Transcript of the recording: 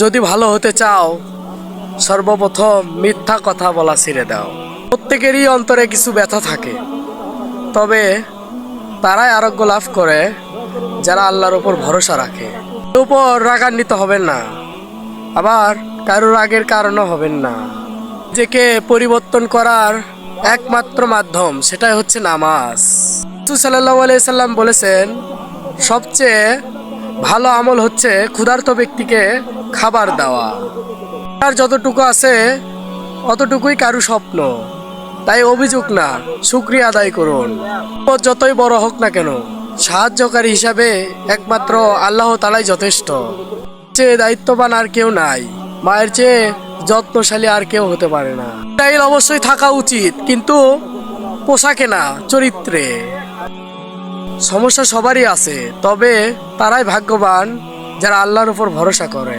যদি ভালো হতে চাও, সর্বপ্রথম মিথ্যা কথা বলা ছেড়ে দাও। প্রত্যেকেরই অন্তরে কিছু ব্যথা থাকে, তবে তারাই আরোগ্য লাভ করে যারা আল্লাহর ওপর ভরসা রাখে। উপর রাগান্বিত হবেন না, আবার কারও রাগের কারণও হবেন না। নিজেকে পরিবর্তন করার একমাত্র মাধ্যম সেটাই হচ্ছে নামাজ। সাল্লাম বলেছেন, সবচেয়ে ভালো আমল হচ্ছে ক্ষুধার্ত ব্যক্তিকে খাবার দেওয়া। আর যতটুকু আছে, অতটুকুই কারু স্বপ্ন। তাই অভিযোগ না, শুক্রিয়া আদায় করুন। যতই বড় হোক না কেন, সাহায্যকারী হিসাবে একমাত্র আল্লাহ তালাই যথেষ্ট। চেয়ে দায়িত্ববান আর কেউ নাই। মায়ের চেয়ে যত্নশালী আর কেউ হতে পারে না। স্টাইল অবশ্যই থাকা উচিত, কিন্তু পোশাকে না, চরিত্রে। সমস্যা সবারই আছে তবে তারাই ভাগ্যবান যারা আল্লাহর উপর ভরসা করে।